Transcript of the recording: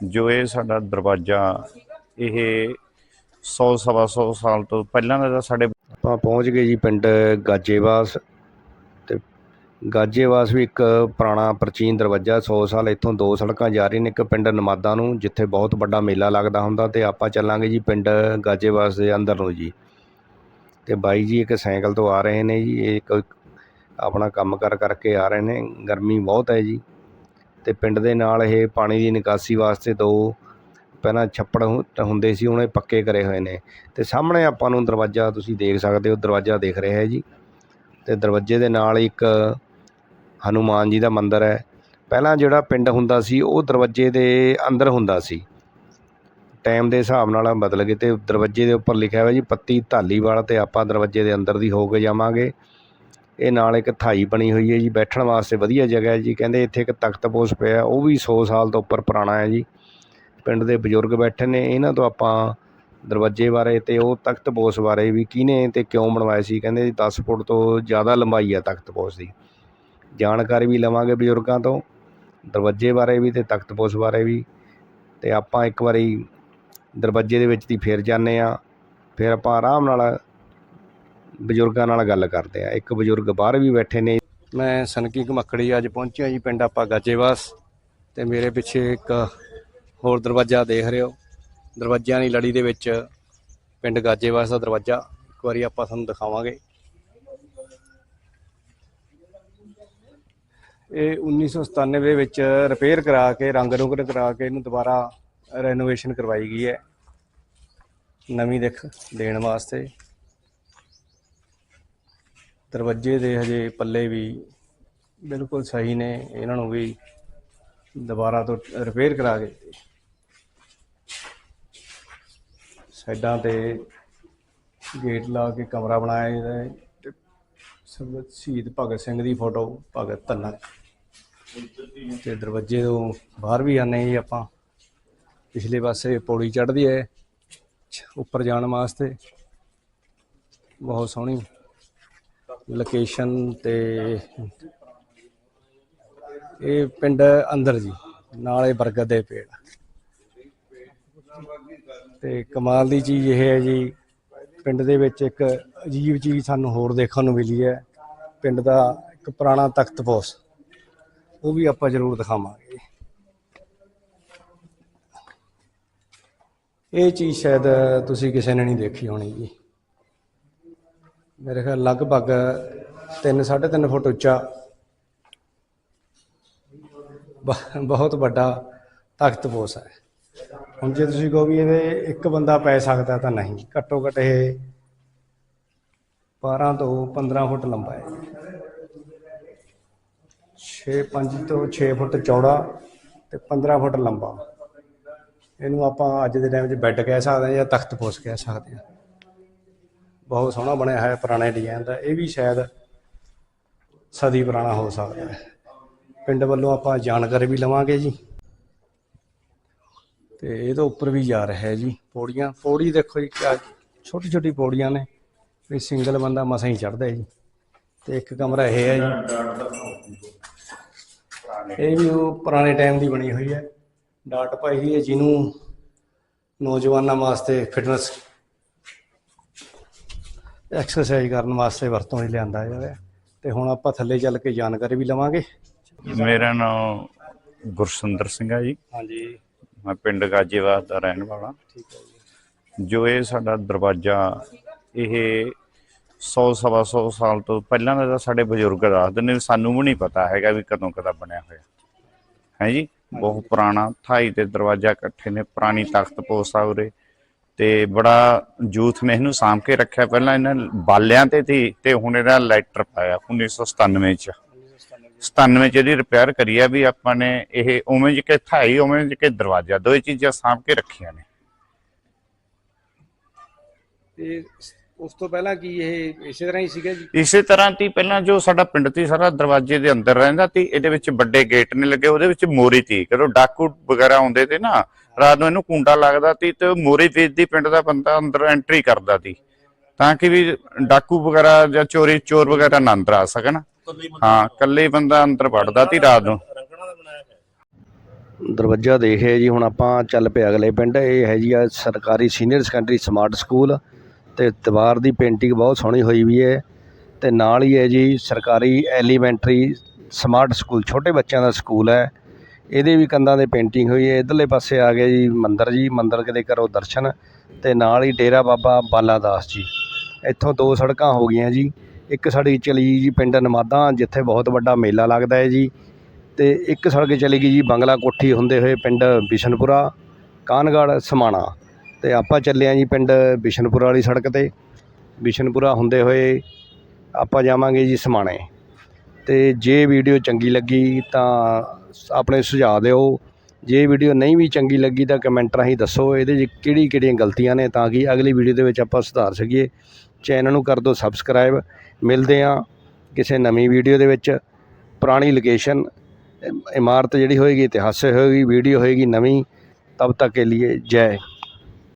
ਜੋ ਇਹ ਸਾਡਾ ਦਰਵਾਜ਼ਾ, ਇਹ 100 ਸਵਾ 100 ਸਾਲ ਤੋਂ ਪਹਿਲਾਂ ਦਾ ਤਾਂ ਸਾਡੇ ਆਪਾਂ ਪਹੁੰਚ ਗਏ ਜੀ ਪਿੰਡ ਗਾਜੇਵਾਸ ਤੇ ਗਾਜੇਵਾਸ ਵੀ ਇੱਕ ਪੁਰਾਣਾ ਪ੍ਰਾਚੀਨ ਦਰਵਾਜ਼ਾ 100 ਸਾਲ ਇੱਥੋਂ ਦੋ ਸੜਕਾਂ ਜਾ ਰਹੀਆਂ ਨੇ, ਇੱਕ ਪਿੰਡ ਨਮਾਦਾ ਨੂੰ, ਜਿੱਥੇ ਬਹੁਤ ਵੱਡਾ ਮੇਲਾ ਲੱਗਦਾ ਹੁੰਦਾ ਤੇ ਆਪਾਂ ਚੱਲਾਂਗੇ ਜੀ ਪਿੰਡ ਗਾਜੇਵਾਸ ਦੇ ਅੰਦਰ ਨੂੰ ਜੀ। ਤੇ ਬਾਈ ਜੀ ਇੱਕ ਸਾਈਕਲ ਤੋਂ ਆ ਰਹੇ ਨੇ ਜੀ, ਇਹ ਇੱਕ ਆਪਣਾ ਕੰਮ ਕਰ ਕਰਕੇ ਆ ਰਹੇ ਨੇ, ਗਰਮੀ ਬਹੁਤ ਹੈ ਜੀ। ਅਤੇ ਪਿੰਡ ਦੇ ਨਾਲ ਇਹ ਪਾਣੀ ਦੀ ਨਿਕਾਸੀ ਵਾਸਤੇ ਦੋ ਪਹਿਲਾਂ ਛੱਪੜ ਹੁ- ਹੁੰਦੇ ਸੀ ਉਹਨੇ ਪੱਕੇ ਕਰੇ ਹੋਏ ਨੇ। ਅਤੇ ਸਾਹਮਣੇ ਆਪਾਂ ਨੂੰ ਦਰਵਾਜ਼ਾ ਤੁਸੀਂ ਦੇਖ ਸਕਦੇ ਹੋ, ਦਰਵਾਜ਼ਾ ਦਿਖ ਰਿਹਾ ਹੈ ਜੀ। ਅਤੇ ਦਰਵਾਜ਼ੇ ਦੇ ਨਾਲ ਇੱਕ ਹਨੂਮਾਨ ਜੀ ਦਾ ਮੰਦਿਰ ਹੈ। ਪਹਿਲਾਂ ਜਿਹੜਾ ਪਿੰਡ ਹੁੰਦਾ ਸੀ, ਉਹ ਦਰਵਾਜ਼ੇ ਦੇ ਅੰਦਰ ਹੁੰਦਾ ਸੀ। ਟਾਈਮ ਦੇ ਹਿਸਾਬ ਨਾਲ ਬਦਲ ਗਏ ਤੇ ਦਰਵਾਜ਼ੇ ਦੇ ਉੱਪਰ ਲਿਖਿਆ ਹੋਇਆ ਜੀ, ਪੱਤੀ ਢਾਲੀਵਾਲ ਤੇ ਆਪਾਂ ਦਰਵਾਜ਼ੇ ਦੇ ਅੰਦਰ ਦੀ ਹੋ ਕੇ ਜਾਵਾਂਗੇ। ਇਹ ਨਾਲ ਇੱਕ ਥਾਈ ਬਣੀ ਹੋਈ ਹੈ ਜੀ, ਬੈਠਣ ਵਾਸਤੇ ਵਧੀਆ ਜਗ੍ਹਾ ਹੈ ਜੀ। ਕਹਿੰਦੇ ਇੱਥੇ ਇੱਕ ਤਖਤ ਪੋਸ ਪਿਆ ਉਹ ਵੀ 100 ਸਾਲ ਤੋਂ ਉੱਪਰ ਪੁਰਾਣਾ ਹੈ ਜੀ। ਪਿੰਡ ਦੇ ਬਜ਼ੁਰਗ ਬੈਠੇ ਨੇ, ਇਹਨਾਂ ਤੋਂ ਆਪਾਂ ਦਰਵਾਜ਼ੇ ਬਾਰੇ ਤੇ ਉਹ ਤਖਤ ਪੋਸ ਬਾਰੇ ਵੀ ਕਿਹਨੇ ਤੇ ਕਿਉਂ ਬਣਵਾਇਆ ਸੀ? ਕਹਿੰਦੇ 10 ਫੁੱਟ ਤੋਂ ਜ਼ਿਆਦਾ ਲੰਬਾਈ ਆ ਤਖ਼ਤਪੋਸ ਦੀ। ਜਾਣਕਾਰੀ ਵੀ ਲਵਾਂਗੇ ਬਜ਼ੁਰਗਾਂ ਤੋਂ। ਦਰਵਾਜ਼ੇ ਬਾਰੇ ਵੀ ਤੇ ਤਖ਼ਤਪੋਸ ਬਾਰੇ ਵੀ। ਤੇ ਆਪਾਂ ਇੱਕ ਵਾਰੀ ਦਰਵਾਜ਼ੇ ਦੇ ਵਿੱਚ ਦੀ ਫੇਰ ਜਾਂਦੇ ਆ ਫਿਰ ਆਪਾਂ ਆਰਾਮ ਨਾਲ ਬਜ਼ੁਰਗਾਂ ਨਾਲ ਗੱਲ ਕਰਦੇ ਆ। ਇੱਕ ਬਜ਼ੁਰਗ ਬਾਹਰ ਵੀ ਬੈਠੇ ਨੇ। ਮੈਂ ਸਨਕੀ ਘਮੱਕੜੀ ਅੱਜ ਪਹੁੰਚਿਆ ਜੀ, ਪਿੰਡ ਆਪਾਂ ਗਾਜੇਵਾਸ। ਤੇ ਮੇਰੇ ਪਿੱਛੇ ਇੱਕ ਹੋਰ ਦਰਵਾਜ਼ਾ ਦੇਖ ਰਹੇ ਹੋ। ਦਰਵਾਜ਼ਿਆਂ ਦੀ ਲੜੀ ਦੇ ਵਿੱਚ ਪਿੰਡ ਗਾਜੇਵਾਸ ਦਾ ਦਰਵਾਜ਼ਾ। ਇੱਕ ਵਾਰੀ ਆਪਾਂ ਤੁਹਾਨੂੰ ਦਿਖਾਵਾਂਗੇ। ਇਹ 1997 ਦੇ ਵਿੱਚ ਰਿਪੇਅਰ ਕਰਾ ਕੇ, ਰੰਗ ਰੁੰਗ ਕਰਾ ਕੇ ਇਹਨੂੰ ਦੁਬਾਰਾ ਰੈਨੋਵੇਸ਼ਨ ਕਰਵਾਈ ਗਈ ਹੈ। ਨਵੀਂ ਦਿੱਖ, ਦੇਣ ਵਾਸਤੇ। ਦਰਵਾਜ਼ੇ ਦੇ ਹਜੇ ਪੱਲੇ ਵੀ ਬਿਲਕੁਲ ਸਹੀ ਨੇ, ਇਹਨਾਂ ਨੂੰ ਵੀ ਦੁਬਾਰਾ ਤੋਂ ਰਿਪੇਅਰ ਕਰਾ ਕੇ। ਸਾਈਡਾਂ ਤੇ ਗੇਟ ਲਾ ਕੇ ਕਮਰਾ ਬਣਾਇਆ ਜਾਂਦਾ ਹੈ ਤੇ ਸਭ ਸ਼ਹੀਦ ਭਗਤ ਸਿੰਘ ਦੀ ਫੋਟੋ ਭਗਤ ਧੰਨਾ ਤੇ ਦਰਵਾਜ਼ੇ ਤੋਂ ਬਾਹਰ ਵੀ ਆਨੇ ਜੀ ਆਪਾਂ। ਪਿਛਲੇ ਪਾਸੇ ਪੌੜੀ ਚੜ੍ਹਦੀ ਹੈ, ਉੱਪਰ ਜਾਣ ਵਾਸਤੇ। ਬਹੁਤ ਸੋਹਣੀ। ਲੋਕੇਸ਼ਨ ਤੇ ਇਹ ਪਿੰਡ ਅੰਦਰ ਜੀ, ਨਾਲੇ ਬਰਗਦ ਦੇ ਪੇੜ ਤੇ ਕਮਾਲ ਦੀ ਚੀਜ਼ ਇਹ ਹੈ ਜੀ, ਪਿੰਡ ਦੇ ਵਿੱਚ ਇੱਕ ਅਜੀਬ ਚੀਜ਼ ਸਾਨੂੰ ਹੋਰ ਦੇਖਣ ਨੂੰ ਮਿਲੀ ਹੈ। ਪਿੰਡ ਦਾ ਇੱਕ ਪੁਰਾਣਾ ਤਖਤ ਪੋਸ, ਉਹ ਵੀ ਆਪਾਂ ਜ਼ਰੂਰ ਦਿਖਾਵਾਂਗੇ। ਇਹ ਚੀਜ਼ ਸ਼ਾਇਦ ਤੁਸੀਂ ਕਿਸੇ ਨੇ ਨਹੀਂ ਦੇਖੀ ਹੋਣੀ ਜੀ। ਮੇਰੇ ਖਿਆਲ ਲਗਭਗ 3 3.5 ਫੁੱਟ ਉੱਚਾ। ਬ- ਬਹੁਤ ਵੱਡਾ ਤਖ਼ਤਪੋਸ ਹੈ। ਹੁਣ ਜੇ ਤੁਸੀਂ ਕਹੋ ਵੀ ਇਹਦੇ ਇੱਕ ਬੰਦਾ ਪੈ ਸਕਦਾ ਤਾਂ ਨਹੀਂ। ਘੱਟੋ ਘੱਟ ਇਹ 12 ਤੋਂ 15 ਫੁੱਟ ਲੰਬਾ ਹੈ। 6 5 ਤੋਂ 6 ਫੁੱਟ ਚੌੜਾ ਤੇ 15 ਫੁੱਟ ਲੰਬਾ। ਇਹਨੂੰ ਆਪਾਂ ਅੱਜ ਦੇ ਟਾਈਮ 'ਚ ਬੈੱਡ ਕਹਿ ਸਕਦੇ ਹਾਂ ਜਾਂ ਤਖਤ ਪੋਸ ਕਹਿ ਸਕਦੇ ਹਾਂ। ਬਹੁਤ ਸੋਹਣਾ ਬਣਿਆ ਹੋਇਆ ਪੁਰਾਣੇ ਡਿਜ਼ਾਈਨ ਦਾ। ਇਹ ਵੀ ਸ਼ਾਇਦ ਸਦੀ ਪੁਰਾਣਾ ਹੋ ਸਕਦਾ ਹੈ। ਪਿੰਡ ਵੱਲੋਂ ਆਪਾਂ ਜਾਣਕਾਰੀ ਵੀ ਲਵਾਂਗੇ ਜੀ। ਤੇ ਇਹ ਤੋਂ ਉੱਪਰ ਵੀ ਜਾ ਰਿਹਾ ਹੈ ਜੀ ਪੌੜੀਆਂ। ਪੌੜੀ ਦੇਖੋ ਜੀ ਛੋਟੀ ਛੋਟੀ ਪੌੜੀਆਂ ਨੇ। ਵੀ ਸਿੰਗਲ ਬੰਦਾ ਮਸਾਂ ਹੀ ਚੜਦਾ ਜੀ। ਤੇ ਇੱਕ ਕਮਰਾ ਇਹ ਹੈ ਜੀ। ਇਹ ਵੀ ਉਹ ਪੁਰਾਣੇ ਟਾਈਮ ਦੀ ਬਣੀ ਹੋਈ ਹੈ। ਡਾਟ ਪਾਈ ਹੋਈ ਹੈ ਜਿਹਨੂੰ ਨੌਜਵਾਨਾਂ ਵਾਸਤੇ ਫਿਟਨੈਸ ਐਕਸਰਸਾਈਜ਼ ਕਰਨ ਵਾਸਤੇ ਵਰਤੋਂ ਲਈ ਲਿਆਂਦਾ ਜਾਵੇ। ਤੇ ਹੁਣ ਆਪਾਂ ਥੱਲੇ ਚੱਲ ਕੇ ਜਾਣਕਾਰੀ ਵੀ ਲਵਾਂਗੇ। ਮੇਰਾ ਨਾਮ ਗੁਰਸੁੰਦਰ ਸਿੰਘ ਆ ਜੀ। ਹਾਂਜੀ। ਮੈਂ ਪਿੰਡ ਗਾਜੇਵਾਸ ਦਾ ਰਹਿਣ ਵਾਲਾ। ਠੀਕ ਹੈ ਜੀ। ਜੋ ਇਹ ਸਾਡਾ ਦਰਵਾਜ਼ਾ ਇਹ 100 ਸਵਾ 100 ਸਾਲ ਤੋਂ ਪਹਿਲਾਂ ਦਾ ਸਾਡੇ ਬਜ਼ੁਰਗ ਦੱਸਦੇ ਨੇ ਸਾਨੂੰ ਵੀ ਨਹੀਂ ਪਤਾ ਹੈਗਾ ਵੀ ਕਦੋਂ ਕਦਾ ਬਣਿਆ ਹੋਇਆ। ਹੈ ਜੀ? ਬਹੁਤ ਪੁਰਾਣਾ ਥਾਈ ਤੇ ਦਰਵਾਜ਼ਾ ਇਕੱਠੇ ਨੇ ਪੁਰਾਣੀ ਤਖਤ ਪੋਸ ਉਰੇ। ਤੇ ਬੜਾ ਯੂਥ ਨੇ ਇਹਨੂੰ ਸਾਂਭ ਕੇ ਰੱਖਿਆ। ਪਹਿਲਾਂ ਇਹਨਾਂ ਬਾਲਿਆਂ ਤੇ ਸੀ ਤੇ ਹੁਣ ਇਹਦਾ ਲੈਟਰ ਪਾਇਆ 1997 ਚ। 97 ਚ ਇਹਦੀ ਰਿਪੇਅਰ ਕਰੀ ਆ ਵੀ ਆਪਾਂ ਨੇ ਇਹ ਉਵੇਂ ਜਿਹਾ ਥਾਈ, ਉਵੇਂ ਕੇ ਦਰਵਾਜ਼ਾ ਦੋਏ ਚੀਜ਼ਾਂ ਸਾਂਭ ਕੇ ਰੱਖੀਆਂ ਨੇ। ਤੇ ਉਸ ਤੋਂ ਪਹਿਲਾਂ ਕੀ ਇਹ ਇਸੇ ਤਰ੍ਹਾਂ ਹੀ ਸੀਗਾ ਜੀ? ਇਸੇ ਤਰ੍ਹਾਂ ਤੀ ਪਹਿਲਾਂ ਜੋ ਸਾਡਾ ਪਿੰਡ ਤੀ ਸਾਰਾ ਦਰਵਾਜ਼ੇ ਦੇ ਅੰਦਰ ਰਹਿੰਦਾ ਤੀ ਇਹਦੇ ਵਿੱਚ ਵੱਡੇ ਗੇਟ ਨੇ ਲੱਗੇ ਉਹਦੇ ਵਿੱਚ ਮੋਰੀ ਤੀ। ਜਦੋਂ ਡਾਕੂ ਵਗੈਰਾ ਆਉਂਦੇ ਤੇ ਨਾ ਰਾਤ ਨੂੰ ਇਹਨੂੰ ਕੁੰਡਾ ਲੱਗਦਾ ਤੀ ਤੇ ਮੋਰੀ ਵੇਚਦੀ ਪਿੰਡ ਦਾ ਬੰਦਾ ਅੰਦਰ ਐਂਟਰੀ ਕਰਦਾ ਤੀ। ਤਾਂ ਕਿ ਵੀ ਡਾਕੂ ਵਗੈਰਾ ਜਾਂ ਚੋਰੀ ਚੋਰ ਵਗੈਰਾ ਨਾ ਅੰਦਰ ਆ ਸਕਣ। ਹਾਂ ਇਕੱਲੇ ਹੀ ਬੰਦਾ ਅੰਦਰ ਵੜਦਾ ਤੀ ਰਾਤ ਨੂੰ। ਦਰਵਾਜ਼ਾ ਦੇਖਿਆ ਜੀ ਹੁਣ ਆਪਾਂ ਚੱਲ ਪਏ ਅਗਲੇ ਪਿੰਡ। ਇਹ ਹੈ ਜੀ ਆ ਸਰਕਾਰੀ ਸੀਨੀਅਰ ਸੈਕੰਡਰੀ ਸਮਾਰਟ ਸਕੂਲ ਤੇ ਦੀਵਾਰ ਦੀ ਪੇਂਟਿੰਗ ਬਹੁਤ ਸੋਹਣੀ ਹੋਈ ਵੀ ਹੈ ਤੇ ਨਾਲ ਹੀ ਹੈ ਜੀ ਸਰਕਾਰੀ ਐਲੀਮੈਂਟਰੀ ਸਮਾਰਟ ਸਕੂਲ, ਛੋਟੇ ਬੱਚਿਆਂ ਦਾ ਸਕੂਲ ਹੈ। ਇਹਦੇ ਵੀ ਕੰਧਾਂ ਤੇ ਪੇਂਟਿੰਗ ਹੋਈ ਹੈ ਇਧਰਲੇ ਪਾਸੇ ਆ ਗਿਆ ਜੀ ਮੰਦਿਰ ਜੀ। ਮੰਦਿਰ ਕਿਤੇ ਕਰੋ ਦਰਸ਼ਨ। ਤੇ ਨਾਲ ਹੀ ਡੇਰਾ ਬਾਬਾ ਬਾਲਾ ਦਾਸ ਜੀ। ਇੱਥੋਂ ਦੋ ਸੜਕਾਂ ਹੋ ਗਈਆਂ ਜੀ। ਇੱਕ ਸੜਕ ਚਲੀ ਜੀ ਪਿੰਡ ਨਮਾਦਾ, ਜਿੱਥੇ ਬਹੁਤ ਵੱਡਾ ਮੇਲਾ ਲੱਗਦਾ ਹੈ ਜੀ। ਤੇ ਇੱਕ ਸੜਕ ਚਲੀ ਗਈ ਜੀ ਬੰਗਲਾ ਕੋਠੀ ਹੁੰਦੇ ਹੋਏ ਪਿੰਡ ਬਿਸ਼ਨਪੁਰਾ ਕਾਨਗੜ੍ਹ ਸਮਾਣਾ। ਅਤੇ ਆਪਾਂ ਚੱਲੇ ਹਾਂ ਜੀ ਪਿੰਡ ਬਿਸ਼ਨਪੁਰਾ ਵਾਲੀ ਸੜਕ ਤੇ। ਬਿਸ਼ਨਪੁਰਾ ਹੁੰਦੇ ਹੋਏ ਆਪਾਂ ਜਾਵਾਂਗੇ ਜੀ ਸਮਾਣੇ। ਅਤੇ ਜੇ ਵੀਡੀਓ ਚੰਗੀ ਲੱਗੀ ਤਾਂ ਆਪਣੇ ਸੁਝਾਅ ਦਿਓ। ਜੇ ਵੀਡੀਓ ਨਹੀਂ ਵੀ ਚੰਗੀ ਲੱਗੀ ਤਾਂ ਕਮੈਂਟ ਰਾਹੀਂ ਦੱਸੋ, ਇਹਦੇ 'ਚ ਕਿਹੜੀ ਕਿਹੜੀਆਂ ਗਲਤੀਆਂ ਨੇ ਤਾਂ ਕਿ ਅਗਲੀ ਵੀਡੀਓ ਦੇ ਵਿੱਚ ਆਪਾਂ ਸੁਧਾਰ ਸਕੀਏ। ਚੈਨਲ ਨੂੰ ਕਰ ਦਿਓ ਸਬਸਕ੍ਰਾਈਬ। ਮਿਲਦੇ ਹਾਂ ਕਿਸੇ ਨਵੀਂ ਵੀਡੀਓ ਦੇ ਵਿੱਚ। ਪੁਰਾਣੀ ਲੋਕੇਸ਼ਨ, ਇਮਾਰਤ ਜਿਹੜੀ ਹੋਏਗੀ ਇਤਿਹਾਸਿਕ ਹੋਏਗੀ, ਵੀਡੀਓ ਹੋਏਗੀ ਨਵੀਂ, ਤਬ ਤੱਕ ਕੇ ਲਈ ਜੈ।